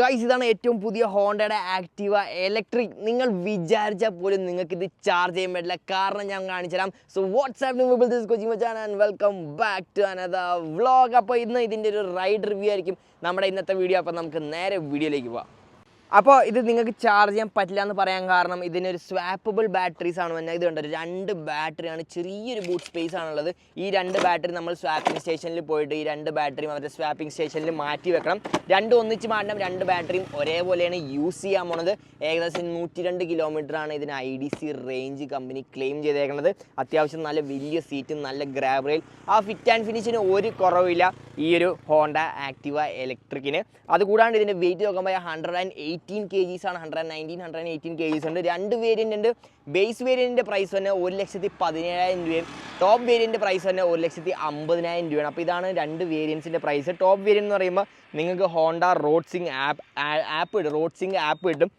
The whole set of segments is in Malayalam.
ഗൈസ് ഇതാണ് ഏറ്റവും പുതിയ ഹോണ്ടയുടെ ആക്റ്റീവ ഇലക്ട്രിക് നിങ്ങൾ വിചാരിച്ചാൽ പോലും നിങ്ങൾക്ക് ഇത് ചാർജ് ചെയ്യാൻ പറ്റില്ല. കാരണം ഞാൻ കാണിച്ചു തരാം. So what's up this coaching Machan and welcome back to another vlog അപ്പോൾ ഇന്ന് ഇതിന്റെ ഒരു റൈഡ് റിവ്യൂ ആയിരിക്കും. നമ്മുടെ ഇന്നത്തെ വീഡിയോ അപ്പോൾ നമുക്ക് നേരെ വീഡിയോയിലേക്ക് പോവാം. അപ്പോൾ ഇത് നിങ്ങൾക്ക് ചാർജ് ചെയ്യാൻ പറ്റില്ല എന്ന് പറയാൻ കാരണം ഇതിനൊരു സ്വാപ്പബിൾ ബാറ്ററീസ് ആണ് വന്നത്. ഇത് കണ്ടത് രണ്ട് ബാറ്ററിയാണ് ചെറിയൊരു ബൂട്ട് സ്പേസ് ആണുള്ളത്. ഈ രണ്ട് ബാറ്ററി നമ്മൾ സ്വാപ്പിംഗ് സ്റ്റേഷനിൽ പോയിട്ട് ഈ രണ്ട് ബാറ്ററിയും അവരുടെ സ്വാപ്പിംഗ് സ്റ്റേഷനിൽ മാറ്റി വെക്കണം. രണ്ട് ഒന്നിച്ച് മാറ്റണം രണ്ട് ബാറ്ററിയും ഒരേപോലെയാണ് യൂസ് ചെയ്യാൻ പോണത്. ഏകദേശം നൂറ്റി രണ്ട് ആണ് ഇതിന് I D C range company claim ചെയ്തേക്കുന്നത് അത്യാവശ്യം നല്ല വലിയ സീറ്റും നല്ല ഗ്രാബ് റെയിൽ ആ ഫിറ്റ് ആൻഡ് ഫിനിഷിന് ഒരു കുറവില്ല ഈ ഒരു ഹോണ്ട ആക്റ്റീവ ഇലക്ട്രിക്കിന് അതുകൂടാണ്ട് ഇതിന്റെ വെയിറ്റ് നോക്കുമ്പോൾ hundred and eighteen K Gs ആണ് hundred nineteen hundred eighteen K Gs ഉണ്ട്. രണ്ട് വേരിയന്റ് ഉണ്ട്. ബേസ് വേരിയന്റിന്റെ പ്രൈസ് തന്നെ ഒരു ലക്ഷത്തി പതിനേഴായിരം രൂപയും. ടോപ്പ് വേരിയന്റെ പ്രൈസ് തന്നെ ഒരു ലക്ഷത്തി അമ്പതിനായിരം രൂപയാണ്. അപ്പോൾ ഇതാണ് രണ്ട് വേരിയൻസിന്റെ പ്രൈസ് ടോപ്പ് വേരിയന്റ് എന്ന് പറയുമ്പോൾ നിങ്ങൾക്ക് Honda road sync app app കിട്ടും. റോഡ് സിങ് ആപ്പ് കിട്ടും.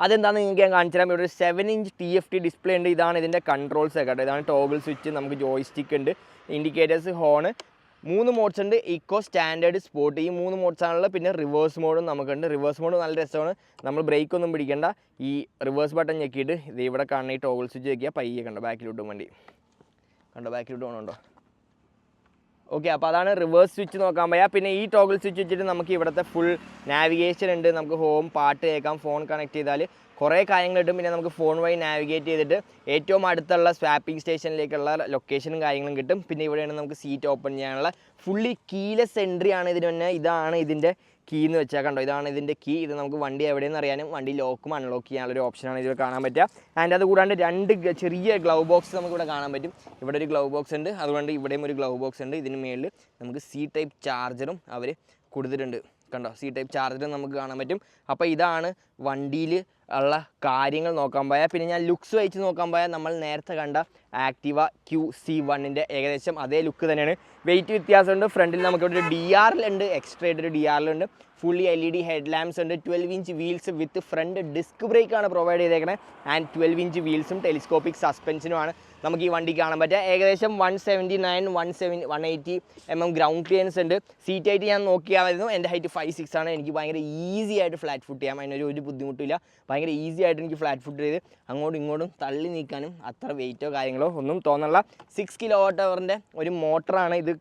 അതെന്താണെന്ന് നിങ്ങൾക്ക് ഞാൻ കാണിച്ചു തരാം. ഇവിടെ ഒരു seven inch T F T display ഉണ്ട്. ഇതാണ് ഇതിന്റെ കൺട്രോൾസ് ഒക്കെ കേട്ടോ ഇതാണ് ടോഗിൾ സ്വിച്ച് നമുക്ക് ജോയിസ്റ്റിക്ക് ഉണ്ട്. ഇൻഡിക്കേറ്റേഴ്സ് ഹോണ് മൂന്ന് മോഡ്സ് ഉണ്ട്. ഇക്കോ സ്റ്റാൻഡേർഡ് സ്പോർട്ട് ഈ മൂന്ന് മോഡ്സ് ആണുള്ളത്. പിന്നെ റിവേഴ്സ് മോഡും നമുക്കുണ്ട്. റിവേഴ്സ് മോഡ് നല്ല രസമാണ്. നമ്മൾ ബ്രേക്ക് ഒന്നും പിടിക്കേണ്ട. ഈ റിവേഴ്സ് ബട്ടൺ ഞെക്കിയിട്ട് ഇത് ഇവിടെ കാണുന്ന ഈ ടോഗിൾ സ്വിച്ച് ഞെക്കിയാൽ പയ്യെ കണ്ടോ? ബാക്കിലോട്ടും വേണ്ടി. കണ്ടോ? ബാക്കിലോട്ട് പോകണുണ്ടോ ഓക്കെ അപ്പോൾ അതാണ് റിവേഴ്സ് സ്വിച്ച് നോക്കാൻ പോയാൽ പിന്നെ ഈ ടോഗിൾ സ്വിച്ച് വെച്ചിട്ട് നമുക്ക് ഇവിടുത്തെ ഫുൾ നാവിഗേഷൻ ഉണ്ട്. നമുക്ക് ഹോം പാട്ട് കേൾക്കാം ഫോൺ കണക്ട് ചെയ്താൽ കുറേ കാര്യങ്ങൾ കിട്ടും പിന്നെ നമുക്ക് ഫോൺ വഴി നാവിഗേറ്റ് ചെയ്തിട്ട് ഏറ്റവും അടുത്തുള്ള സ്വാപ്പിംഗ് സ്റ്റേഷനിലേക്കുള്ള ലൊക്കേഷനും കാര്യങ്ങളും കിട്ടും. പിന്നെ ഇവിടെയാണ് നമുക്ക് സീറ്റ് ഓപ്പൺ ചെയ്യാനുള്ള ഫുള്ളി കീലെസ് എൻട്രി ആണ് ഇതിന് തന്നെ ഇതാണ് ഇതിന്റെ കീ എന്ന് വെച്ചാൽ കണ്ടോ? ഇതാണ് ഇതിന്റെ കീ ഇത് നമുക്ക് വണ്ടി എവിടെയെന്ന് അറിയാനും വണ്ടി ലോക്കും അൺലോക്ക് ചെയ്യാനുള്ള ഒരു ഓപ്ഷനാണ് ഇതിൽ കാണാൻ പറ്റുക. ആൻഡ് അത് കൂടാണ്ട് രണ്ട് ചെറിയ ഗ്ലൗ ബോക്സ് നമുക്ക് ഇവിടെ കാണാൻ പറ്റും. ഇവിടെ ഒരു ഗ്ലൗ ബോക്സ് ഉണ്ട്. അതുകൊണ്ട് ഇവിടെയും ഒരു ഗ്ലൗ ബോക്സ് ഉണ്ട്. ഇതിന് മേളിൽ നമുക്ക് സി ടൈപ്പ് ചാർജറും അവർ കൊടുത്തിട്ടുണ്ട്. കണ്ടോ? സി ടൈപ്പ് ചാർജർ നമുക്ക് കാണാൻ പറ്റും. അപ്പോൾ ഇതാണ് വണ്ടിയിൽ ഉള്ള കാര്യങ്ങൾ നോക്കാൻ പോയാൽ. പിന്നെ ഞാൻ ലുക്സ് വെച്ച് നോക്കാൻ പോയാൽ നമ്മൾ നേരത്തെ കണ്ട ആക്റ്റീവ ക്യൂ സി വണ്ണിന്റെ ഏകദേശം അതേ ലുക്ക് തന്നെയാണ്. വെയിറ്റ് വ്യത്യാസമുണ്ട്. ഫ്രണ്ടിൽ നമുക്ക് ഇവിടെ ഒരു ഡി ആറിലുണ്ട് എക്സ്ട്രാ ആയിട്ട് ഒരു D ആറിലുണ്ട് fully L E D head lamps ഉണ്ട്. Twelve inch wheels with front disc ബ്രേക്കാണ് provide ചെയ്തേക്കുന്നത് ആൻഡ് ട്വൽവ് ഇഞ്ച് വീൽസും ടെലിസ്കോപ്പിക് സസ്പെൻഷനുമാണ് നമുക്ക് ഈ വണ്ടി കാണാൻ പറ്റുക. ഏകദേശം one seventy nine one seven one eighty M M ground clearance ഉണ്ട്. സീറ്റ് ഹൈറ്റ് ഞാൻ നോക്കിയായിരുന്നു. എന്റെ ഹൈറ്റ് ഫൈവ് സിക്സ് ആണ്. എനിക്ക് ഭയങ്കര ഈസി ആയിട്ട് ഫ്ലാറ്റ് ഫുട്ട് ചെയ്യാം. അതിനൊരു ഒരു ബുദ്ധിമുട്ടില്ല ഭയങ്കര ഈസി ആയിട്ട് എനിക്ക് ഫ്ലാറ്റ് ഫുട്ട് ചെയ്ത് അങ്ങോട്ടും ഇങ്ങോട്ടും തള്ളി നീക്കാനും അത്ര വെയിറ്റോ കാര്യങ്ങളോ ഒന്നും തോന്നല്ല സിക്സ് കിലോ വാട്ട് അവറിന്റെ ഒരു മോട്ടറാണ് ഇത്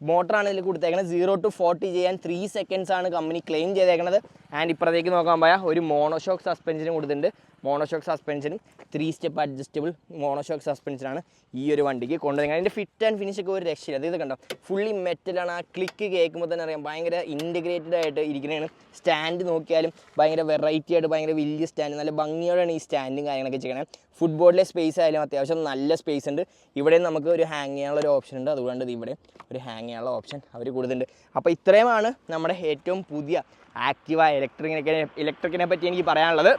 മോട്ടറാണ് ഇതിൽ കൊടുത്തേക്കുന്നത് സീറോ ടു ഫോർട്ടി ചെയ്യാൻ ത്രീ സെക്കൻഡ്സ് ആണ് കമ്പനി ക്ലെയിം ചെയ്തേക്കുന്നത് ആൻഡ് ഇപ്പുറത്തേക്ക് നോക്കാൻ പോയാൽ ഒരു മോണോഷോക്ക് സസ്പെൻഷനും കൊടുത്തിട്ടുണ്ട്. മോണോഷോക്ക് സസ്പെൻഷനും ത്രീ സ്റ്റെപ്പ് അഡ്ജസ്റ്റബിൾ മോണോഷോക്ക് സസ്പെൻഷനാണ് ഈ ഒരു വണ്ടിക്ക് കൊണ്ടുവരുന്നത്. അതിന്റെ ഫിറ്റ് ആൻഡ് ഫിനിഷ് ഒക്കെ ഒരു രക്ഷയില്ല. അത് ഇത് കണ്ടോ? ഫുള്ളി മെറ്റലാണ് ആ ക്ലിക്ക് കേൾക്കുമ്പോൾ തന്നെ അറിയാം ഭയങ്കര ഇന്റഗ്രേറ്റഡ് ആയിട്ട് ഇരിക്കുന്നതാണ് സ്റ്റാൻഡ് നോക്കിയാലും ഭയങ്കര വെറൈറ്റി ആയിട്ട് ഭയങ്കര വലിയ സ്റ്റാൻഡ് നല്ല ഭംഗിയോടെയാണ് ഈ സ്റ്റാൻഡും കാര്യങ്ങളൊക്കെ ചെയ്യണേ. ഫുട്ബോളിലെ സ്പേസ് ആയാലും അത്യാവശ്യം നല്ല സ്പേസ് ഉണ്ട്. ഇവിടെ നമുക്ക് ഒരു ഹാങ് ചെയ്യാനുള്ള ഒരു ഓപ്ഷൻ ഉണ്ട്. അതുകൊണ്ട് ഇവിടെ ഒരു ഹാങ് ചെയ്യാനുള്ള ഓപ്ഷൻ അവർ കൊടുത്തിട്ടുണ്ട്. അപ്പോൾ ഇത്രയുമാണ് നമ്മുടെ ഏറ്റവും പുതിയ ആക്റ്റീവ ഇലക്ട്രിക്കിനെ ഇലക്ട്രിക്കിനെ പറ്റി എനിക്ക് പറയാനുള്ളത്.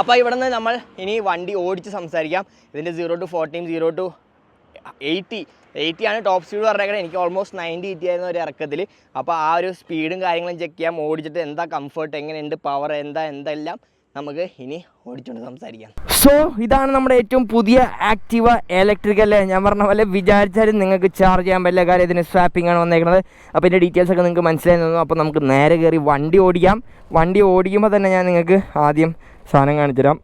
അപ്പോൾ ഇവിടെ നിന്ന് നമ്മൾ ഇനി വണ്ടി ഓടിച്ച് സംസാരിക്കാം. ഇതിന്റെ zero to fourteen zero to eighty eighty ആണ് ടോപ്പ് സ്പീഡ് പറഞ്ഞേക്കുന്നത് എനിക്ക് ഓൾമോസ്റ്റ് നയന്റി എയ്റ്റി ആയിരുന്നു ഒരു ഇറക്കത്തിൽ. അപ്പോൾ ആ ഒരു സ്പീഡും കാര്യങ്ങളും ചെക്ക് ചെയ്യാം. ഓടിച്ചിട്ട് എന്താ കംഫർട്ട് എങ്ങനെയുണ്ട്? പവർ എന്താ? എന്തെല്ലാം? നമുക്ക് ഇനി ഓടിച്ചുകൊണ്ട് സംസാരിക്കാം. സോ ഇതാണ് നമ്മുടെ ഏറ്റവും പുതിയ ആക്റ്റീവ ഇലക്ട്രിക് അല്ലേ? ഞാൻ പറഞ്ഞ പോലെ വിചാരിച്ചാലും നിങ്ങൾക്ക് ചാർജ് ചെയ്യാൻ പറ്റില്ല. കാര്യം ഇതിന് സ്വാപ്പിംഗ് ആണ് വന്നേക്കുന്നത് അപ്പോൾ ഇതിന്റെ ഡീറ്റെയിൽസ് ഒക്കെ നിങ്ങൾക്ക് മനസ്സിലായി തന്നു. അപ്പോൾ നമുക്ക് നേരെ കയറി വണ്ടി ഓടിക്കാം. വണ്ടി ഓടിക്കുമ്പോൾ തന്നെ ഞാൻ നിങ്ങൾക്ക് ആദ്യം സാധനം കാണിച്ചു തരാം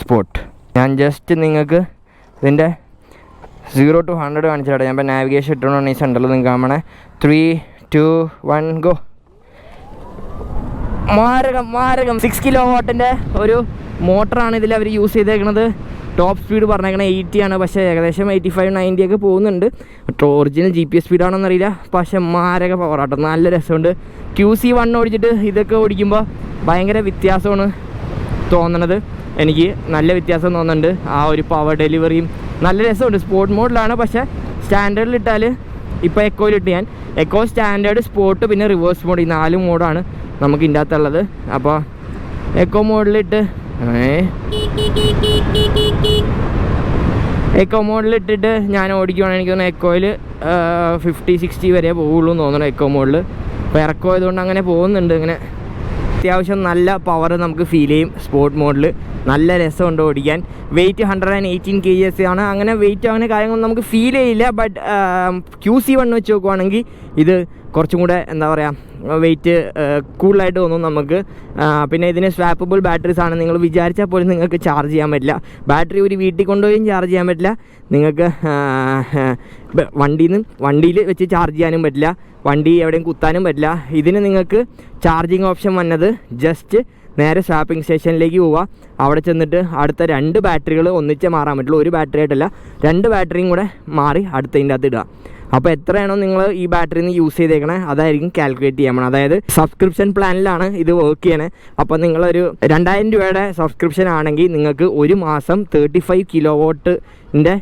സ്പോട്ട് ഞാൻ ജസ്റ്റ് നിങ്ങൾക്ക് ഇതിന്റെ സീറോ ടു ഹൺഡ്രഡ് കാണിച്ചു തരാം ഞാൻ ഇപ്പോൾ നാവിഗേഷൻ ഇട്ടുകൊണ്ടാണ് ഈ സെന്ററിൽ നിങ്ങൾക്ക് കാണണേ ത്രീ ടു വൺ ഗോ മാരകം മാരകം. സിക്സ് കിലോ വാട്ടിന്റെ ഒരു മോട്ടറാണ് ഇതിൽ അവർ യൂസ് ചെയ്തേക്കുന്നത് ടോപ്പ് സ്പീഡ് പറഞ്ഞേക്കണത് എയ്റ്റി ആണ്. പക്ഷേ ഏകദേശം എയ്റ്റി ഫൈവ് നയന്റി ഒക്കെ പോകുന്നുണ്ട്. ഒറിജിനൽ ജി പി എസ് സ്പീഡാണെന്ന് അറിയില്ല. പക്ഷേ മാരക പവറാട്ടോ നല്ല രസമുണ്ട്. ക്യൂ സി വൺ ഓടിച്ചിട്ട് ഇതൊക്കെ ഓടിക്കുമ്പോൾ ഭയങ്കര വ്യത്യാസമാണ് തോന്നണത്. എനിക്ക് നല്ല വ്യത്യാസം തോന്നുന്നുണ്ട്. ആ ഒരു പവർ ഡെലിവറിയും നല്ല രസമുണ്ട്. സ്പോർട്ട് മോഡിലാണ് പക്ഷേ സ്റ്റാൻഡേർഡിലിട്ടാൽ ഇപ്പോൾ എക്കോയിലിട്ട് ഞാൻ. എക്കോ സ്റ്റാൻഡേർഡ് സ്പോർട്ട് പിന്നെ റിവേഴ്സ് മോഡ് ഈ നാല് മോഡാണ് നമുക്ക് ഇതിന്റെ അകത്തുള്ളത് അപ്പോൾ എക്കോ മോഡിലിട്ട് എക്കോ മോഡിലിട്ടിട്ട് ഞാൻ ഓടിക്കുവാണെങ്കിൽ എനിക്ക് തോന്നുന്നു എക്കോയിൽ ഫിഫ്റ്റി സിക്സ്റ്റി വരെ പോവുള്ളൂ എന്ന് തോന്നുന്നു എക്കോ മോഡിൽ അപ്പോൾ ഇറക്കോ ആയതുകൊണ്ട് അങ്ങനെ പോകുന്നുണ്ട്. ഇങ്ങനെ അത്യാവശ്യം നല്ല പവർ നമുക്ക് ഫീൽ ചെയ്യും സ്പോർട്ട് മോഡിൽ നല്ല രസമുണ്ട് ഓടിക്കാൻ. Weight hundred and eighteen K G S ആണ്. അങ്ങനെ വെയിറ്റ് അങ്ങനെ കാര്യങ്ങളൊന്നും നമുക്ക് ഫീൽ ചെയ്യില്ല. ബട്ട് ക്യൂ സി വൺ വെച്ച് നോക്കുവാണെങ്കിൽ ഇത് കുറച്ചും കൂടെ എന്താ പറയുക വെയിറ്റ് കൂടുതലായിട്ട് തോന്നും നമുക്ക്. പിന്നെ ഇതിന് സ്വാപ്പബിൾ ബാറ്ററീസ് ആണ് നിങ്ങൾ വിചാരിച്ചാൽ പോലും നിങ്ങൾക്ക് ചാർജ് ചെയ്യാൻ പറ്റില്ല. ബാറ്ററി ഒരു വീട്ടിൽ കൊണ്ടുപോയും ചാർജ് ചെയ്യാൻ പറ്റില്ല. നിങ്ങൾക്ക് വണ്ടിയിൽ നിന്ന് വണ്ടിയിൽ വെച്ച് ചാർജ് ചെയ്യാനും പറ്റില്ല. വണ്ടി എവിടെയും കുത്താനും പറ്റില്ല. ഇതിന് നിങ്ങൾക്ക് ചാർജിങ് ഓപ്ഷൻ വന്നത് ജസ്റ്റ് നേരെ ഷാപ്പിംഗ് സ്റ്റേഷനിലേക്ക് പോവുക. അവിടെ ചെന്നിട്ട് അടുത്ത രണ്ട് ബാറ്ററികൾ ഒന്നിച്ചേ മാറാൻ പറ്റുള്ളൂ. ഒരു ബാറ്ററി ആയിട്ടല്ല രണ്ട് ബാറ്ററിയും കൂടെ മാറി അടുത്തതിന്റെ അകത്ത് ഇടുക. അപ്പോൾ എത്രയാണോ നിങ്ങൾ ഈ ബാറ്ററിയിൽ നിന്ന് യൂസ് ചെയ്തേക്കണേ അതായിരിക്കും കാൽക്കുലേറ്റ് ചെയ്യാൻ പോകണം അതായത് സബ്സ്ക്രിപ്ഷൻ പ്ലാനിലാണ് ഇത് വർക്ക് ചെയ്യണേ. അപ്പോൾ നിങ്ങളൊരു രണ്ടായിരം രൂപയുടെ സബ്സ്ക്രിപ്ഷൻ ആണെങ്കിൽ നിങ്ങൾക്ക് ഒരു മാസം തേർട്ടി ഫൈവ് കിലോ വോട്ടിന്റെ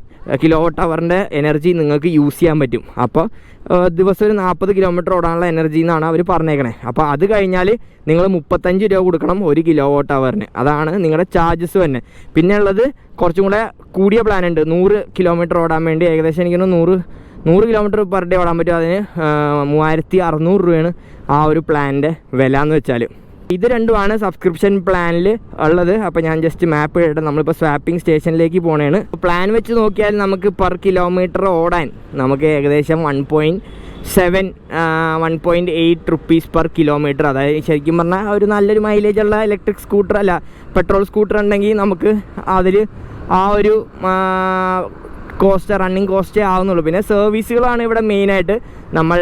കിലോ വോട്ട് അവറിന്റെ എനർജി നിങ്ങൾക്ക് യൂസ് ചെയ്യാൻ പറ്റും. അപ്പോൾ ദിവസം ഒരു നാൽപ്പത് കിലോമീറ്റർ ഓടാനുള്ള എനർജി എന്നാണ് അവർ പറഞ്ഞേക്കണേ. അപ്പോൾ അത് കഴിഞ്ഞാൽ നിങ്ങൾ മുപ്പത്തഞ്ച് രൂപ കൊടുക്കണം ഒരു കിലോ വോട്ട് അവറിന് അതാണ് നിങ്ങളുടെ ചാർജസ് തന്നെ പിന്നെ ഉള്ളത് കുറച്ചും കൂടെ കൂടിയ പ്ലാൻ ഉണ്ട്. നൂറ് കിലോമീറ്റർ ഓടാൻ വേണ്ടി ഏകദേശം എനിക്കൊന്ന് നൂറ് നൂറ് കിലോമീറ്റർ പെർ ഡേ ഓടാൻ പറ്റും. അതിന് മൂവായിരത്തി അറുന്നൂറ് രൂപയാണ് ആ ഒരു പ്ലാനിന്റെ വില എന്ന് വെച്ചാൽ ഇത് രണ്ടുമാണ് സബ്സ്ക്രിപ്ഷൻ പ്ലാനിൽ ഉള്ളത്. അപ്പോൾ ഞാൻ ജസ്റ്റ് മാപ്പ് ഇടട്ടെ നമ്മളിപ്പോൾ സ്വാപ്പിംഗ് സ്റ്റേഷനിലേക്ക് പോണേണ്. പ്ലാൻ വെച്ച് നോക്കിയാൽ നമുക്ക് പെർ കിലോമീറ്റർ ഓടാൻ നമുക്ക് ഏകദേശം one point seven one point eight rupees per kilometre അതായത് ശരിക്കും പറഞ്ഞാൽ ഒരു നല്ലൊരു മൈലേജ് ഉള്ള ഇലക്ട്രിക് സ്കൂട്ടർ അല്ല പെട്രോൾ സ്കൂട്ടർ ഉണ്ടെങ്കിൽ നമുക്ക് അതിൽ ആ ഒരു കോസ്റ്റ് റണ്ണിങ് കോസ്റ്റേ ആവുന്നുള്ളൂ. പിന്നെ സർവീസുകളാണ് ഇവിടെ മെയിനായിട്ട് നമ്മൾ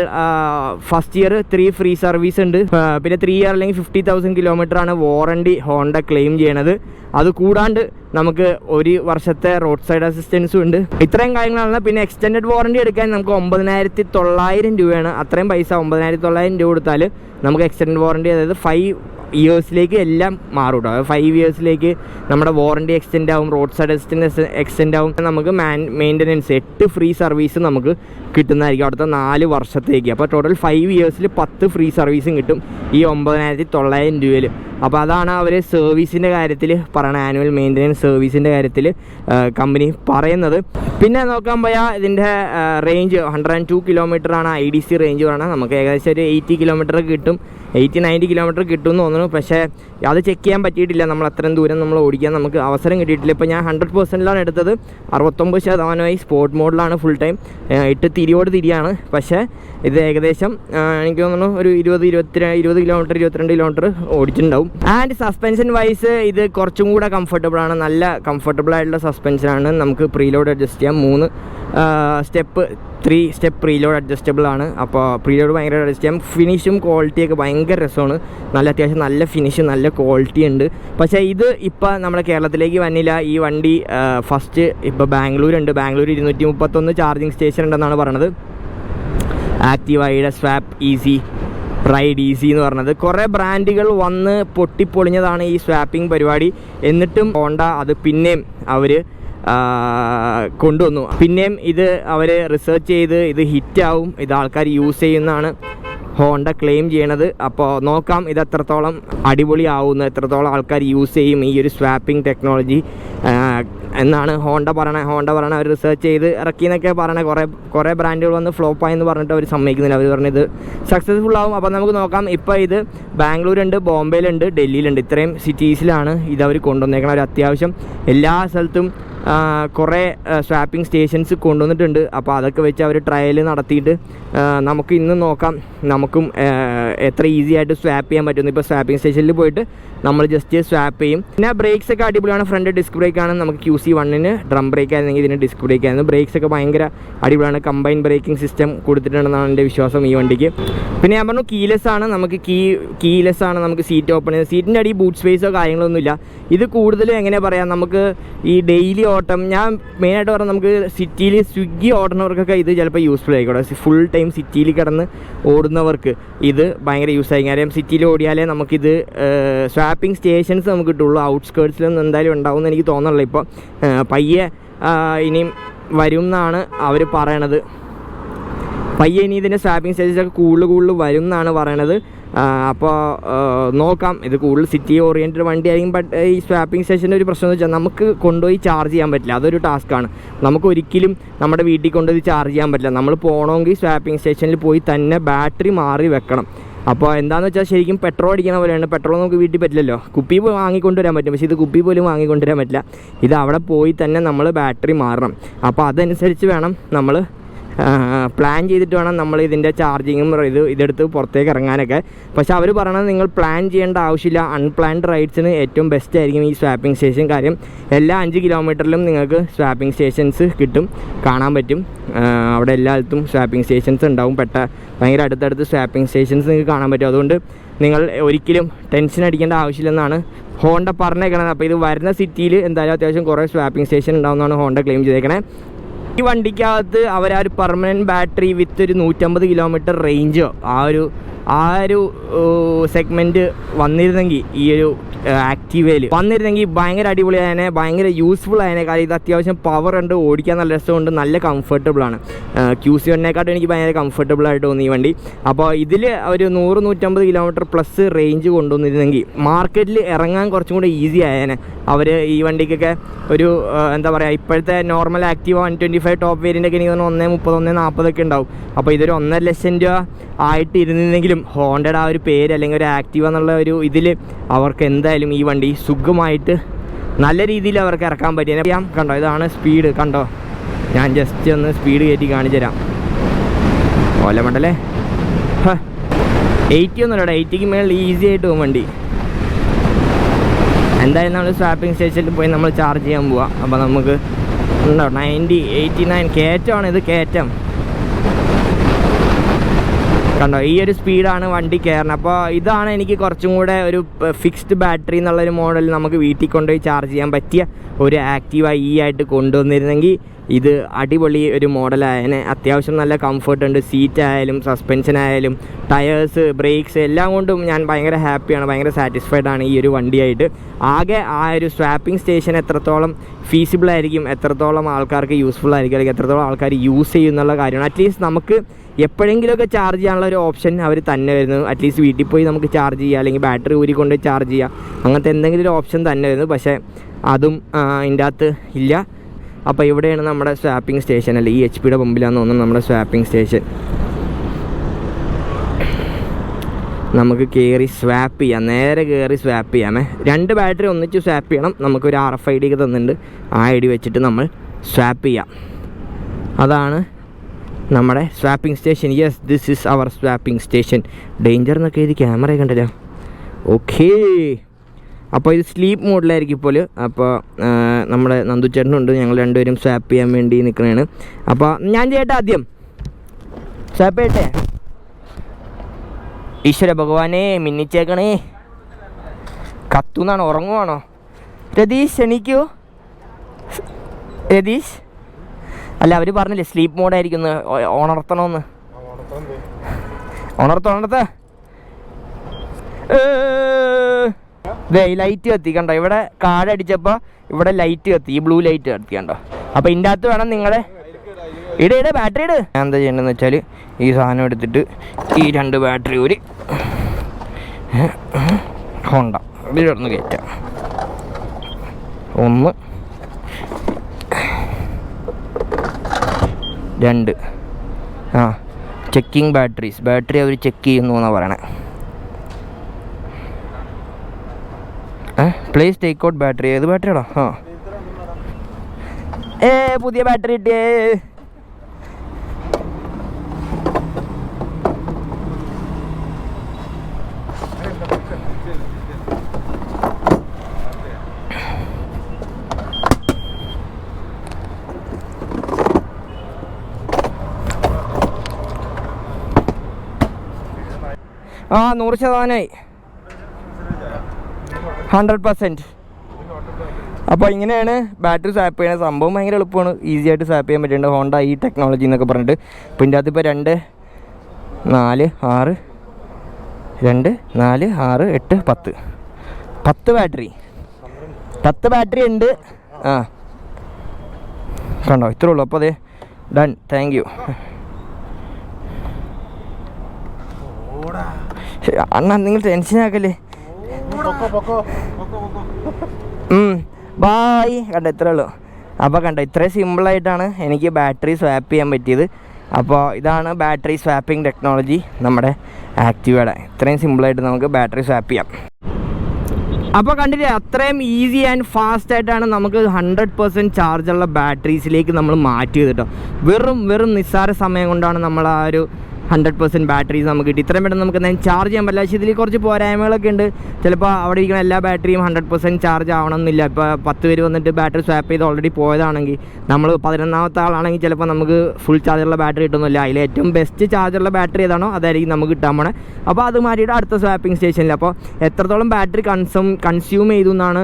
first year three free service ഉണ്ട്. പിന്നെ ത്രീ ഇയർ അല്ലെങ്കിൽ ഫിഫ്റ്റി തൗസൻഡ് കിലോമീറ്റർ ആണ് വാറണ്ടി ഹോണ്ട ക്ലെയിം ചെയ്യണത്. അത് കൂടാണ്ട് നമുക്ക് ഒരു വർഷത്തെ റോഡ് സൈഡ് അസിസ്റ്റൻസും ഉണ്ട്. ഇത്രയും കാര്യങ്ങളാണ് പിന്നെ എക്സ്റ്റൻഡ് വാറണ്ടി എടുക്കാൻ നമുക്ക് ഒമ്പതിനായിരത്തി തൊള്ളായിരം രൂപയാണ്. അത്രയും പൈസ ഒമ്പതിനായിരത്തി തൊള്ളായിരം രൂപ കൊടുത്താൽ നമുക്ക് എക്സ്റ്റൻഡ് വാറണ്ടി അതായത് ഫൈവ് ഇയേഴ്സിലേക്ക് എല്ലാം മാറും കേട്ടോ ഫൈവ് ഇയേഴ്സിലേക്ക് നമ്മുടെ വാറണ്ടി എക്സ്റ്റെൻഡ് ആവും റോഡ് സൈഡ് അസിസ്റ്റൻസ് എക്സ്റ്റെൻഡ് ആവും. നമുക്ക് മാൻ മെയിന്റനൻസ് എട്ട് ഫ്രീ സർവീസ് നമുക്ക് കിട്ടുന്നതായിരിക്കും അടുത്ത നാല് വർഷത്തേക്ക്. അപ്പോൾ ടോട്ടൽ ഫൈവ് ഇയേഴ്സിൽ പത്ത് ഫ്രീ സർവീസും കിട്ടും ഈ ഒമ്പതിനായിരത്തി തൊള്ളായിരം രൂപയിൽ അപ്പോൾ അതാണ് അവർ സർവീസിന്റെ കാര്യത്തിൽ പറയണ ആനുവൽ മെയിന്റനൻസ് സർവീസിന്റെ കാര്യത്തിൽ കമ്പനി പറയുന്നത്. പിന്നെ നോക്കാൻ പോയാൽ ഇതിന്റെ range hundred and two kilometre ആണ്. ഐ ഡി സി റേഞ്ച് പറയുന്നത് നമുക്ക് ഏകദേശം ഒരു എയ്റ്റി കിലോമീറ്റർ കിട്ടും. എയ്റ്റി നയന്റി കിലോമീറ്റർ കിട്ടും എന്ന് തോന്നുന്നു. പക്ഷേ അത് ചെക്ക് ചെയ്യാൻ പറ്റിയിട്ടില്ല. നമ്മൾ അത്രയും ദൂരം നമ്മൾ ഓടിക്കാൻ നമുക്ക് അവസരം കിട്ടിയിട്ടില്ല. ഇപ്പോൾ ഞാൻ ഹൺഡ്രഡ് പെർസെന്റിലാണ് എടുത്തത്. അറുപത്തൊമ്പത് ശതമാനമായി സ്പോർട്ട് മോഡിലാണ് ഫുൾ ടൈം എട്ട് തിരിയോട് തിരിയാണ്. പക്ഷേ ഇത് ഏകദേശം എനിക്ക് തോന്നുന്നു ഒരു ഇരുപത് ഇരുപത്തി ഇരുപത് കിലോമീറ്റർ ഇരുപത്തിരണ്ട് കിലോമീറ്റർ ഓടിച്ചിട്ടുണ്ടാവും. ആൻഡ് സസ്പെൻഷൻ വൈസ് ഇത് കുറച്ചും കൂടെ കംഫർട്ടബിളാണ് നല്ല കംഫർട്ടബിൾ ആയിട്ടുള്ള സസ്പെൻഷനാണ് നമുക്ക് പ്രീലോഡ് അഡ്ജസ്റ്റ് ചെയ്യാം. മൂന്ന് step three step preload adjustable ആണ്. അപ്പോൾ പ്രീലോഡ് ഭയങ്കര അഡ്ജസ്റ്റ് ചെയ്യാം ഫിനിഷും ക്വാളിറ്റിയൊക്കെ ഭയങ്കര രസമാണ്. നല്ല അത്യാവശ്യം നല്ല ഫിനിഷ് നല്ല ക്വാളിറ്റി ഉണ്ട്. പക്ഷേ ഇത് ഇപ്പോൾ നമ്മുടെ കേരളത്തിലേക്ക് വന്നില്ല. ഈ വണ്ടി ഫസ്റ്റ് ഇപ്പോൾ ബാംഗ്ലൂർ ഉണ്ട് ബാംഗ്ലൂർ ഇരുന്നൂറ്റി മുപ്പത്തൊന്ന് ചാർജിങ് സ്റ്റേഷൻ ഉണ്ടെന്നാണ് പറഞ്ഞത് ആക്റ്റീവയുടെ സ്വാപ്പ് ഈസി റൈഡ് ഈസി എന്ന് പറഞ്ഞത് കുറേ ബ്രാൻഡുകൾ വന്ന് പൊട്ടിപ്പൊളിഞ്ഞതാണ് ഈ സ്വാപ്പിംഗ് പരിപാടി. എന്നിട്ടും ഹോണ്ട അത് പിന്നെയും അവർ കൊണ്ടുവന്നു. പിന്നെയും ഇത് അവർ റിസർച്ച് ചെയ്ത് ഇത് ഹിറ്റാവും ഇത് ആൾക്കാർ യൂസ് ചെയ്യുന്നതാണ്. ഹോണ്ട ക്ലെയിം ചെയ്യണത്. അപ്പോൾ നോക്കാം ഇത് എത്രത്തോളം അടിപൊളിയാവുന്നു എത്രത്തോളം ആൾക്കാർ യൂസ് ചെയ്യും ഈ ഒരു സ്വാപ്പിംഗ് ടെക്നോളജി എന്നാണ് ഹോണ്ട പറയണത് ഹോണ്ട പറയണ അവർ റിസർച്ച് ചെയ്ത് ഇറക്കി എന്നൊക്കെ പറയണ കുറേ കുറേ ബ്രാൻഡുകൾ വന്ന് ഫ്ലോപ്പായി എന്ന് പറഞ്ഞിട്ട് അവർ സമ്മതിക്കുന്നില്ല. അവർ പറഞ്ഞത് സക്സസ്ഫുൾ ആവും. അപ്പോൾ നമുക്ക് നോക്കാം. ഇപ്പോൾ ഇത് ബാംഗ്ലൂരുണ്ട് ബോംബെയിലുണ്ട് ഡൽഹിയിലുണ്ട്. ഇത്രയും സിറ്റീസിലാണ് ഇത് അവർ അത്യാവശ്യം. എല്ലാ സ്ഥലത്തും കുറേ സ്വാപ്പിംഗ് സ്റ്റേഷൻസ് കൊണ്ടുവന്നിട്ടുണ്ട്. അപ്പോൾ അതൊക്കെ വെച്ച് അവർ ട്രയൽ നടത്തിയിട്ട് നമുക്ക് ഇന്ന് നോക്കാം നമുക്കും എത്ര ഈസി ആയിട്ട് സ്വാപ്പ് ചെയ്യാൻ പറ്റുന്നു ഇപ്പോൾ സ്വാപ്പിംഗ് സ്റ്റേഷനിൽ പോയിട്ട് നമ്മൾ ജസ്റ്റ് സ്വാപ്പ് ചെയ്യും. പിന്നെ ബ്രേക്സ് ഒക്കെ അടിപൊളിയാണ്. ഫ്രണ്ട് ഡിസ്ക് ബ്രേക്ക് ആണ്. നമുക്ക് ക്യൂ സി വണ്ണിന് ഡ്രം ബ്രേക്ക് ആയിരുന്നെങ്കിൽ ഇതിന് ഡിസ്ക് ബ്രേക്ക് ആയിരുന്നു. ബ്രേക്സ് ഒക്കെ ഭയങ്കര അടിപൊളിയാണ്. കമ്പൈൻ ബ്രേക്കിംഗ് സിസ്റ്റം കൊടുത്തിട്ടുണ്ടെന്നാണ് എന്റെ വിശ്വാസം ഈ വണ്ടിക്ക്. പിന്നെ ഞാൻ പറഞ്ഞു കീലെസ് ആണ്. നമുക്ക് കീ കീലെസ് ആണ് നമുക്ക് സീറ്റ് ഓപ്പൺ ചെയ്യുന്നത് സീറ്റിന്റെ അടി ബൂട്ട് സ്പേസോ കാര്യങ്ങളൊന്നുമില്ല. ഇത് കൂടുതലും എങ്ങനെ പറയാം? നമുക്ക് ഈ ഡെയിലി ഓട്ടം. ഞാൻ മെയിനായിട്ട് പറഞ്ഞാൽ നമുക്ക് സിറ്റിയിൽ സ്വിഗ്ഗി ഓടുന്നവർക്കൊക്കെ ഇത് ചിലപ്പോൾ യൂസ്ഫുൾ ആയിക്കോട്ടെ ഫുൾ ടൈം സിറ്റിയിൽ കിടന്ന് ഓടുന്നവർക്ക് ഇത് ഭയങ്കര യൂസ് ആയി കാര്യം സിറ്റിയിൽ ഓടിയാലേ നമുക്കിത് സ്വാപ്പിംഗ് സ്റ്റേഷൻസ് നമുക്ക് കിട്ടുള്ളൂ. ഔട്ട്സ്കേർട്സിലൊന്നും എന്തായാലും ഉണ്ടാവും എന്ന് എനിക്ക് തോന്നുന്നില്ല ഇപ്പോൾ പയ്യെ ഇനിയും വരും എന്നാണ് അവർ പറയണത്. പയ്യെ ഇനി ഇതിന്റെ സ്വാപ്പിംഗ് സ്റ്റേജസ് ഒക്കെ കൂടുതൽ കൂടുതൽ വരും എന്നാണ് പറയണത്. അപ്പോൾ നോക്കാം. ഇത് കൂടുതൽ സിറ്റി ഓറിയന്റഡ് വണ്ടി ആയിരിക്കും ബട്ട് ഈ സ്വാപ്പിംഗ് സ്റ്റേഷന്റെ ഒരു പ്രശ്നം എന്ന് വെച്ചാൽ നമുക്ക് കൊണ്ടുപോയി ചാർജ് ചെയ്യാൻ പറ്റില്ല. അതൊരു ടാസ്ക്കാണ് നമുക്ക് ഒരിക്കലും നമ്മുടെ വീട്ടിൽ കൊണ്ടുപോയി ചാർജ് ചെയ്യാൻ പറ്റില്ല. നമ്മൾ പോകണമെങ്കിൽ സ്വാപ്പിംഗ് സ്റ്റേഷനിൽ പോയി തന്നെ ബാറ്ററി മാറി വെക്കണം. അപ്പോൾ എന്താണെന്ന് വെച്ചാൽ ശരിക്കും പെട്രോൾ അടിക്കുന്ന പോലെയാണ്. പെട്രോൾ നമുക്ക് വീട്ടിൽ പറ്റില്ലല്ലോ. കുപ്പി പോയി വാങ്ങിക്കൊണ്ടുവരാൻ പറ്റും. പക്ഷേ ഇത് കുപ്പി പോലും വാങ്ങിക്കൊണ്ടുവരാൻ പറ്റില്ല. ഇത് അവിടെ പോയി തന്നെ നമ്മൾ ബാറ്ററി മാറണം. അപ്പോൾ അതനുസരിച്ച് വേണം നമ്മൾ പ്ലാൻ ചെയ്തിട്ട് വേണം നമ്മൾ ഇതിന്റെ ചാർജിങ്ങും ഇത് ഇതെടുത്ത് പുറത്തേക്ക് ഇറങ്ങാനൊക്കെ. പക്ഷെ അവർ പറയണത് നിങ്ങൾ പ്ലാൻ ചെയ്യേണ്ട ആവശ്യമില്ല. അൺപ്ലാൻഡ് റൈഡ്സിന് ഏറ്റവും ബെസ്റ്റ് ആയിരിക്കും ഈ സ്വാപ്പിംഗ് സ്റ്റേഷൻ കാര്യം. എല്ലാ അഞ്ച് കിലോമീറ്ററിലും നിങ്ങൾക്ക് സ്വാപ്പിംഗ് സ്റ്റേഷൻസ് കിട്ടും. കാണാൻ പറ്റും. അവിടെ എല്ലായിടത്തും സ്വാപ്പിംഗ് സ്റ്റേഷൻസ് ഉണ്ടാവും. പെട്ട ഭയങ്കര അടുത്തടുത്ത് സ്വാപ്പിംഗ് സ്റ്റേഷൻസ് നിങ്ങൾക്ക് കാണാൻ പറ്റും. അതുകൊണ്ട് നിങ്ങൾ ഒരിക്കലും ടെൻഷൻ അടിക്കേണ്ട ആവശ്യമില്ലെന്നാണ് ഹോണ്ട പറഞ്ഞേക്കണത്. അപ്പോൾ ഇത് വരുന്ന സിറ്റിയിൽ എന്തായാലും അത്യാവശ്യം കുറേ സ്വാപ്പിംഗ് സ്റ്റേഷൻ ഉണ്ടാവുമെന്നാണ് ഹോണ്ട ക്ലെയിം ചെയ്തേക്കണേ. ഈ വണ്ടിക്കകത്ത് അവർ ആ ഒരു പെർമനന്റ് ബാറ്ററി വിത്ത് ഒരു നൂറ്റമ്പത് കിലോമീറ്റർ റേഞ്ചോ ആ ഒരു ആ ഒരു സെഗ്മെന്റ് വന്നിരുന്നെങ്കിൽ ഈ ഒരു ആക്റ്റീവയിൽ വന്നിരുന്നെങ്കിൽ ഭയങ്കര അടിപൊളിയായനെ ഭയങ്കര യൂസ്ഫുൾ ആയനെ. കാര്യം ഇത് അത്യാവശ്യം പവർ ഉണ്ട് ഓടിക്കാൻ നല്ല രസമുണ്ട് നല്ല കംഫർട്ടബിൾ ആണ്. ക്യൂ സി വണ്ണിനെക്കാട്ടും എനിക്ക് ഭയങ്കര കംഫർട്ടബിൾ ആയിട്ട് തോന്നി ഈ വണ്ടി. അപ്പോൾ ഇതിൽ ഒരു നൂറ് നൂറ്റമ്പത് കിലോമീറ്റർ പ്ലസ് റേഞ്ച് കൊണ്ടുവന്നിരുന്നെങ്കിൽ മാർക്കറ്റിൽ ഇറങ്ങാൻ കുറച്ചും കൂടെ ഈസി ആയേനെ. അവർ ഈ വണ്ടിക്കൊക്കെ ഒരു എന്താ പറയുക ഇപ്പോഴത്തെ normal active one twenty five top variant ഒക്കെ എനിക്ക് തോന്നുന്നു ഒന്നേ മുപ്പത് ഒന്നേ നാൽപ്പതൊക്കെ ഉണ്ടാവും. അപ്പോൾ ഇതൊരു ഒന്നര ലക്ഷം രൂപ ആയിട്ട് ഇരുന്നിരുന്നെങ്കിലും ഹോണ്ടഡ് ആ ഒരു പേര് അല്ലെങ്കിൽ ഒരു ആക്റ്റീവ് എന്നുള്ള ഒരു ഇതിൽ അവർക്ക് എന്തായാലും ഈ വണ്ടി സുഖമായിട്ട് നല്ല രീതിയിൽ അവർക്ക് ഇറക്കാൻ പറ്റിയ അറിയാം കണ്ടോ? ഇതാണ് സ്പീഡ് കണ്ടോ? ഞാൻ ജസ്റ്റ് ഒന്ന് സ്പീഡ് കയറ്റി കാണിച്ചു തരാം. ഓല മണ്ടല്ലേ? എയ്റ്റി ഒന്നുമില്ല എയ്റ്റിക്ക് മേളിൽ ഈസി ആയിട്ട് പോകും വണ്ടി. എന്തായാലും നമ്മൾ സ്വാപ്പിംഗ് സ്റ്റേഷനിൽ പോയി നമ്മൾ ചാർജ് ചെയ്യാൻ പോവാം. അപ്പോൾ നമുക്ക് ഉണ്ടോ? നയന്റി എയ്റ്റി നയൻ കയറ്റമാണ് ഇത് കയറ്റം. കണ്ടോ? ഈ ഒരു സ്പീഡാണ് വണ്ടി കയറുന്നത് അപ്പോൾ ഇതാണ് എനിക്ക് കുറച്ചും കൂടെ ഒരു ഫിക്സ്ഡ് ബാറ്ററി എന്നുള്ളൊരു മോഡൽ നമുക്ക് വീട്ടിൽ കൊണ്ടുപോയി ചാർജ് ചെയ്യാൻ പറ്റിയ ഒരു ആക്റ്റീവ ഇ ആയിട്ട് കൊണ്ടുവന്നിരുന്നെങ്കിൽ ഇത് അടിപൊളി ഒരു മോഡലായതിനെ അത്യാവശ്യം നല്ല കംഫർട്ട് ഉണ്ട്. സീറ്റ് ആയാലും സസ്പെൻഷൻ ആയാലും ടയേഴ്സ് ബ്രേക്സ് എല്ലാം കൊണ്ടും ഞാൻ ഭയങ്കര ഹാപ്പിയാണ് ഭയങ്കര സാറ്റിസ്ഫൈഡ് ആണ് ഈ ഒരു വണ്ടിയായിട്ട് ആകെ ആ ഒരു സ്വാപ്പിംഗ് സ്റ്റേഷൻ എത്രത്തോളം ഫീസിബിൾ ആയിരിക്കും എത്രത്തോളം ആൾക്കാർക്ക് യൂസ്ഫുൾ ആയിരിക്കും അല്ലെങ്കിൽ എത്രത്തോളം ആൾക്കാർ യൂസ് ചെയ്യുന്നുള്ള കാര്യമാണ്. അറ്റ്ലീസ്റ്റ് നമുക്ക് എപ്പോഴെങ്കിലുമൊക്കെ ചാർജ് ചെയ്യാനുള്ള ഒരു ഓപ്ഷൻ അവർ തന്നെ വരുന്നു അറ്റ്ലീസ്റ്റ് വീട്ടിൽ പോയി നമുക്ക് ചാർജ് ചെയ്യാം. അല്ലെങ്കിൽ ബാറ്ററി ഊരിക്കൊണ്ട് ചാർജ് ചെയ്യാം. അങ്ങനത്തെ എന്തെങ്കിലും ഒരു ഓപ്ഷൻ തന്നെ വരുന്നു പക്ഷേ അതും ഇതിന്റെ അകത്ത് ഇല്ല. അപ്പോൾ ഇവിടെയാണ് നമ്മുടെ സ്വാപ്പിംഗ് സ്റ്റേഷൻ അല്ല? ഈ എച്ച് പിയുടെ മുമ്പിലാണെന്ന് തോന്നുന്നു നമ്മുടെ സ്വാപ്പിംഗ് സ്റ്റേഷൻ നമുക്ക് കയറി സ്വാപ്പ് ചെയ്യാം. നേരെ കയറി സ്വാപ്പ് ചെയ്യാമേ. രണ്ട് ബാറ്ററി ഒന്നിച്ച് സ്വാപ്പ് ചെയ്യണം. നമുക്കൊരു ആർ എഫ് ഐ ഡി ഒക്കെ തന്നിട്ടുണ്ട്. ആ ഐ ഡി വെച്ചിട്ട് നമ്മൾ സ്വാപ്പ് ചെയ്യാം. അതാണ് നമ്മുടെ swapping station. Yes this is our swapping station. Danger എന്നൊക്കെ ഇത് ക്യാമറ കണ്ടല്ലോ. ഓക്കേ അപ്പോൾ ഇത് സ്ലീപ്പ് മോഡിലായിരിക്കും ഇപ്പോൾ. അപ്പോൾ നമ്മുടെ നന്ദു ചേട്ടനുണ്ട്. ഞങ്ങൾ രണ്ടുപേരും സ്വാപ്പ് ചെയ്യാൻ വേണ്ടി നിൽക്കുന്നതാണ് അപ്പോൾ ഞാൻ ചെയ്യട്ടെ ആദ്യം? സ്വാപ്പ് ചെയ്യട്ടെ? ഈശ്വര ഭഗവാനെ മിന്നിച്ചേക്കണേ. കത്തുന്നാണോ ഉറങ്ങുവാണോ? രതീഷ് എണീക്കൂ. രതീഷ് അല്ല അവർ പറഞ്ഞില്ലേ സ്ലീപ്പ് മോഡായിരിക്കും ഒന്ന് ഒ- ഉണർത്തണമെന്ന് ഉണർത്ത ഉണർത്ത ലൈറ്റ് കത്തി കണ്ടോ? ഇവിടെ കാടടിച്ചപ്പോൾ ഇവിടെ ലൈറ്റ് കത്തി ഈ ബ്ലൂ ലൈറ്റ് കത്തി കണ്ടോ? അപ്പോൾ ഇതിന്റെ അകത്ത് വേണം നിങ്ങളെ ഇട ഇട ബാറ്ററി ഇട്. ഞാൻ എന്താ ചെയ്യേണ്ടതെന്ന് വെച്ചാൽ ഈ സാധനം എടുത്തിട്ട് ഈ രണ്ട് ബാറ്ററി ഒരു ഹോണ്ട ഇതിലൊന്ന് കയറ്റാം ഒന്ന് രണ്ട്. ആ ചെക്കിംഗ് ബാറ്ററീസ് ബാറ്ററി അവർ ചെക്ക് ചെയ്യുന്നു എന്നാണ് പറയണേ. പ്ലേസ് ടേക്ക് ഔട്ട് ബാറ്ററി ഏത് ബാറ്ററിയാടാ ആ. ഏ പുതിയ ബാറ്ററി കിട്ടിയേ. ആ നൂറ് ശതമാനമായി ഹൺഡ്രഡ് പെർസെന്റ് അപ്പോൾ ഇങ്ങനെയാണ് ബാറ്ററി സ്വാപ്പ് ചെയ്യുന്ന സംഭവം. ഭയങ്കര എളുപ്പമാണ്. ഈസി ആയിട്ട് സ്വാപ്പ് ചെയ്യാൻ പറ്റുന്നുണ്ട് ഹോണ്ട ഈ ടെക്നോളജി എന്നൊക്കെ പറഞ്ഞിട്ട്. പിന്നെ ഇതിന്റെ അകത്ത് ഇപ്പോൾ രണ്ട് നാല് ആറ് രണ്ട് നാല് ആറ് എട്ട് പത്ത്. പത്ത് ബാറ്ററി. പത്ത് ബാറ്ററി ഉണ്ട്. ആ. കണ്ടോ? ഇത്രേ ഉള്ളൂ. അപ്പോൾ അതെ ഡൺ താങ്ക് യു അണ്ണാ നിങ്ങൾ ടെൻഷൻ ആക്കല്ലേ? ബായ് കണ്ട ഇത്രേ ഉള്ളൂ. അപ്പോൾ കണ്ട ഇത്രയും സിമ്പിളായിട്ടാണ് എനിക്ക് ബാറ്ററി സ്വാപ്പ് ചെയ്യാൻ പറ്റിയത്. അപ്പോൾ ഇതാണ് ബാറ്ററി സ്വാപ്പിംഗ് ടെക്നോളജി നമ്മുടെ ആക്റ്റീവയുടെ ഇത്രയും സിമ്പിളായിട്ട് നമുക്ക് ബാറ്ററി സ്വാപ്പ് ചെയ്യാം. അപ്പോൾ കണ്ടില്ലേ അത്രയും ഈസി ആൻഡ് ഫാസ്റ്റ് ആയിട്ടാണ് നമുക്ക് ഹൺഡ്രഡ് പെർസെന്റ് ചാർജുള്ള ബാറ്ററീസിലേക്ക് നമ്മൾ മാറ്റിയത് കേട്ടോ വെറും വെറും നിസ്സാര സമയം കൊണ്ടാണ് നമ്മൾ ആ ഒരു ഹൺഡ്രഡ് പെർസെന്റ് ബാറ്ററീസ് നമുക്ക് കിട്ടി. ഇത്രയും പെട്ടെന്ന് നമുക്ക് എന്തായാലും ചാർജ് ചെയ്യാൻ പറ്റില്ല. പക്ഷേ ഇതിൽ കുറച്ച് പോരായ്മകളൊക്കെ ഉണ്ട്. ചിലപ്പോൾ അവിടെ ഇരിക്കുന്ന എല്ലാ ബാറ്ററിയും ഹൺഡ്രഡ് പെർസെന്റ് ചാർജ് ആവണമെന്നില്ല. ഇപ്പോൾ പത്ത് പേര് വന്നിട്ട് ബാറ്ററി സ്വാപ്പ് ചെയ്ത് ഓൾറെഡി പോയതാണെങ്കിൽ നമ്മൾ പതിനൊന്നാമത്തെ ആളാണെങ്കിൽ ചിലപ്പോൾ നമുക്ക് ഫുൾ ചാർജുള്ള ബാറ്ററി കിട്ടുന്നില്ല. അതിൽ ഏറ്റവും ബെസ്റ്റ് ചാർജുള്ള ബാറ്ററി ഏതാണോ അതായിരിക്കും നമുക്ക് കിട്ടാൻ പോണേ. അപ്പോൾ അത് മാറ്റിയിട്ട് അടുത്ത സ്വാപ്പിംഗ് സ്റ്റേഷനിൽ അപ്പോൾ എത്രത്തോളം ബാറ്ററി കൺസ്യൂം കൺസ്യൂം ചെയ്തു എന്നാണ്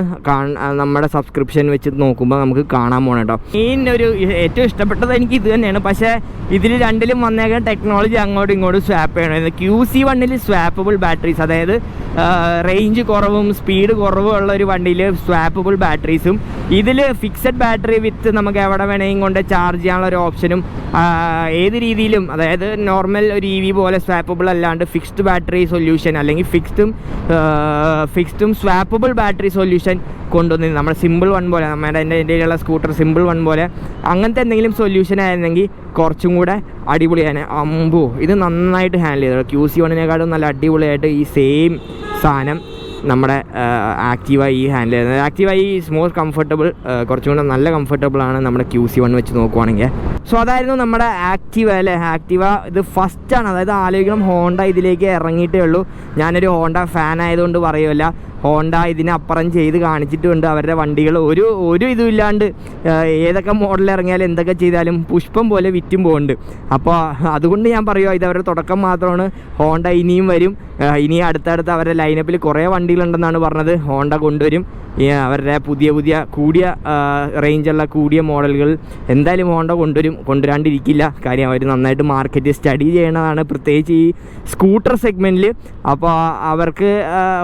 നമ്മുടെ സബ്സ്ക്രിപ്ഷൻ വെച്ച് നോക്കുമ്പോൾ നമുക്ക് കാണാൻ പോകണം കേട്ടോ മെയിൻ ഒരു ഏറ്റവും ഇഷ്ടപ്പെട്ടത് എനിക്ക് ഇത് തന്നെയാണ്. പക്ഷേ ഇതിൽ രണ്ടിലും വന്നേക്കാൻ ടെക്നോളജി അങ്ങോട്ടും ഇങ്ങോട്ടും സ്വാപ്പ് ചെയ്യണം. ക്യൂ സി വണ്ണിൽ സ്വാപ്പബിൾ ബാറ്ററീസ് അതായത് റേഞ്ച് കുറവും സ്പീഡ് കുറവും ഉള്ള ഒരു വണ്ടിയിൽ സ്വാപ്പബിൾ ബാറ്ററീസും ഇതിൽ ഫിക്സഡ് ബാറ്ററി വിത്ത് നമുക്ക് എവിടെ വേണമെങ്കിലും കൊണ്ട് ചാർജ് ചെയ്യാനുള്ള ഒരു ഓപ്ഷനും ഏത് രീതിയിലും അതായത് നോർമൽ ഒരു ഇ വി പോലെ സ്വാപ്പബിൾ അല്ലാണ്ട് ഫിക്സ്ഡ് ബാറ്ററി സൊല്യൂഷൻ അല്ലെങ്കിൽ ഫിക്സ്ഡും ഫിക്സ്ഡും സ്വാപ്പബിൾ ബാറ്ററി സൊല്യൂഷൻ കൊണ്ടുവന്ന് നമ്മുടെ സിമ്പിൾ വൺ പോലെ നമ്മുടെ എന്റെ ഇന്ത്യയിലുള്ള സ്കൂട്ടർ സിമ്പിൾ വൺ പോലെ അങ്ങനത്തെ എന്തെങ്കിലും സൊല്യൂഷൻ ആയിരുന്നെങ്കിൽ കുറച്ചും കൂടെ അടിപൊളിയാണ്. അമ്പോ ഇത് നന്നായിട്ട് ഹാൻഡിൽ ചെയ്തു. ക്യൂ സി വണ്ണിനെക്കാളും നല്ല അടിപൊളിയായിട്ട് ഈ സെയിം സാധനം നമ്മുടെ ആക്റ്റീവ ഈ ഹാൻഡിൽ ചെയ്യുന്നത്. ആക്റ്റീവ ഈ മോർ കംഫർട്ടബിൾ കുറച്ചും കൂടെ നല്ല കംഫർട്ടബിൾ ആണ് നമ്മുടെ ക്യൂ സി വൺ വെച്ച് നോക്കുവാണെങ്കിൽ. സോ അതായിരുന്നു നമ്മുടെ ആക്റ്റീവ അല്ലേ? ആക്റ്റീവ ഇത് ഫസ്റ്റാണ് അതായത് ആലോചിക്കണം ഹോണ്ട ഇതിലേക്ക് ഇറങ്ങിയിട്ടേ ഉള്ളൂ. ഞാനൊരു ഹോണ്ട ഫാൻ ആയതുകൊണ്ട് പറയുമല്ല ഹോണ്ട ഇതിനപ്പുറം ചെയ്ത് കാണിച്ചിട്ടുണ്ട്. അവരുടെ വണ്ടികൾ ഒരു ഒരു ഇതും ഇല്ലാണ്ട് ആ, ഏതൊക്കെ മോഡൽ ഇറങ്ങിയാലും എന്തൊക്കെ ചെയ്താലും പുഷ്പം പോലെ വിറ്റും പോകുന്നുണ്ട് അപ്പോൾ അതുകൊണ്ട് ഞാൻ പറയുക ഇത് അവരുടെ തുടക്കം മാത്രമാണ്. ഹോണ്ട ഇനിയും വരും. ഇനി അടുത്തടുത്ത് അവരുടെ ലൈനപ്പിൽ കുറേ വണ്ടികളുണ്ടെന്നാണ് പറഞ്ഞത്. ഹോണ്ട കൊണ്ടുവരും. അവരുടെ പുതിയ പുതിയ കൂടിയ റേഞ്ചുള്ള കൂടിയ മോഡലുകൾ എന്തായാലും ഹോണ്ട കൊണ്ടുവരും. കൊണ്ടുവരാണ്ടിരിക്കില്ല. കാര്യം അവർ നന്നായിട്ട് മാർക്കറ്റ് സ്റ്റഡി ചെയ്യണതാണ്. പ്രത്യേകിച്ച് ഈ സ്കൂട്ടർ സെഗ്മെന്റിൽ അപ്പോൾ അവർക്ക്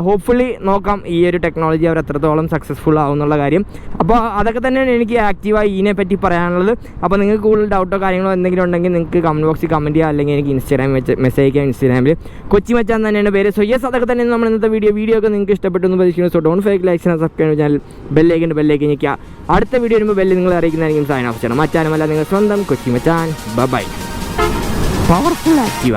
ഹോപ്പ്ഫുള്ളി നോക്കാം ഈ ഒരു ടെക്നോളജി അവർ എത്രത്തോളം സക്സസ്ഫുൾ ആവും എന്നുള്ള കാര്യം. അപ്പോൾ അതൊക്കെ തന്നെയാണ് എനിക്ക് ആക്റ്റീവായി ഇതിനെ പറ്റി പറയാനുള്ളത്. അപ്പോൾ നിങ്ങൾക്ക് കൂടുതൽ ഡൗട്ടോ കാര്യങ്ങളോ എന്തെങ്കിലും ഉണ്ടെങ്കിൽ നിങ്ങൾക്ക് കമന്റ് ബോക്സിൽ കമന്റ് ചെയ്യാം അല്ലെങ്കിൽ എനിക്ക് ഇൻസ്റ്റാഗ്രാം വെച്ച് മെസ്സേജ് അയക്കാം ഇൻസ്റ്റാഗ്രാമിൽ കൊച്ചി മച്ചാൻ തന്നെയാണ് പേര്. സോ യെസ് അതൊക്കെ തന്നെ നമ്മൾ ഇന്നത്തെ വീഡിയോ വീഡിയോ ഒക്കെ നിങ്ങൾക്ക് ഇഷ്ടപ്പെട്ടു എന്ന് പ്രതീക്ഷിക്കുന്നു. So don't fake likes subscribe channel ബെല്ലേക്ക് ബെല്ലേക്ക് ഞെക്കുക. അടുത്ത വീഡിയോ വരുമ്പോൾ ബെല്ല് നിങ്ങൾ അറിയിക്കുന്നതായിരിക്കും. സൈൻ ഓഫ് ചെയ്യണം. മച്ചാനുമല്ല നിങ്ങൾ സ്വന്തം കൊച്ചി മച്ചാൻ ബൈ പവർഫുൾ ആക്റ്റീവ